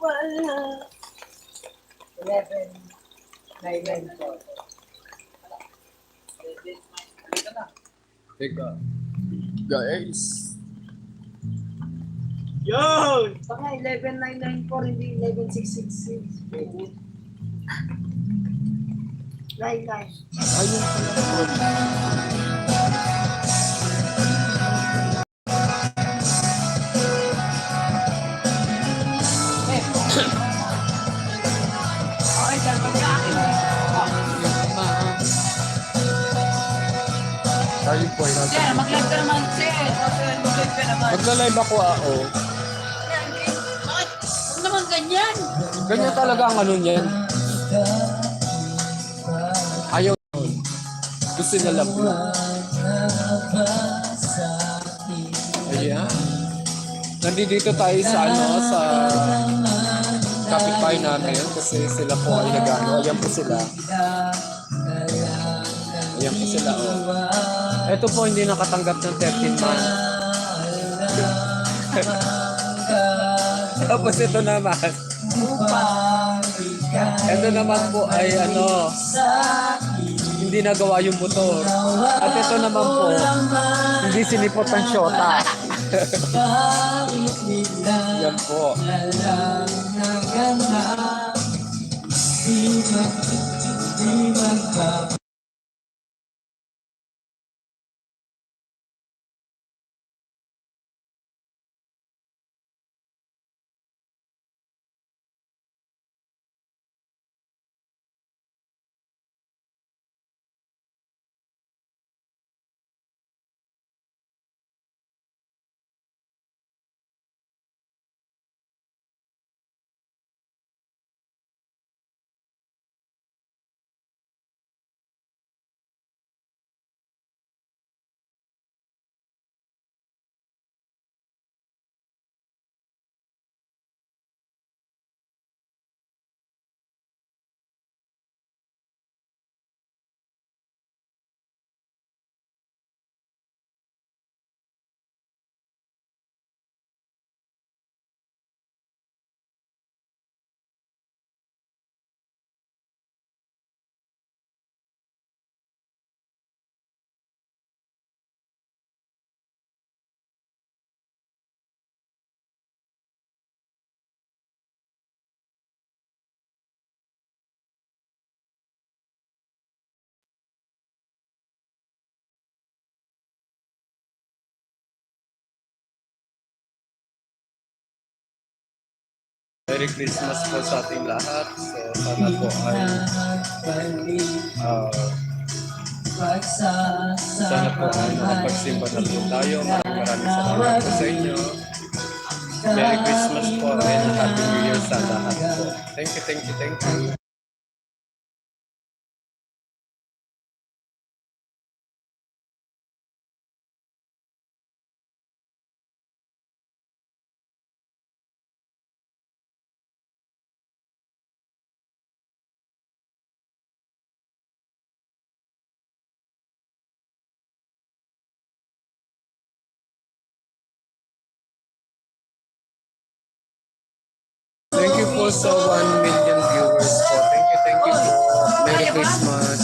Wala. Nine, nine. Teka. Guys. Yun! Baka 11994, hindi 11666. 99. Ayun pala. Sir, mag-live ka naman, sir. Okay, mag-live ka naman. Magla-live ako ah, oh. Bakit? Huwag naman ganyan. Ganyan talaga ang ano niyan. Ayaw nun. Gusto niya lang. Ayan. Nandito tayo sa ano, sa kapitbahay namin kasi sila po ay nag-ano. Ayan po sila. Ayan po sila, oh. Ito po hindi nakatanggap ng 13 months. Tapos ito naman. Ito naman po ay ano, hindi nagawa yung motor. At ito naman po, hindi sinipot ang syota. Yan po. Merry Christmas po sa ating lahat. So, sana po ay ah, sana po ay nakapagsimba na po tayo. Maraming maraming salamat po sa inyo. Merry Christmas po and Happy New Year sa lahat po. Thank you, thank you, thank you. Sa 1 million viewers po. Thank you, thank you. Merry Christmas.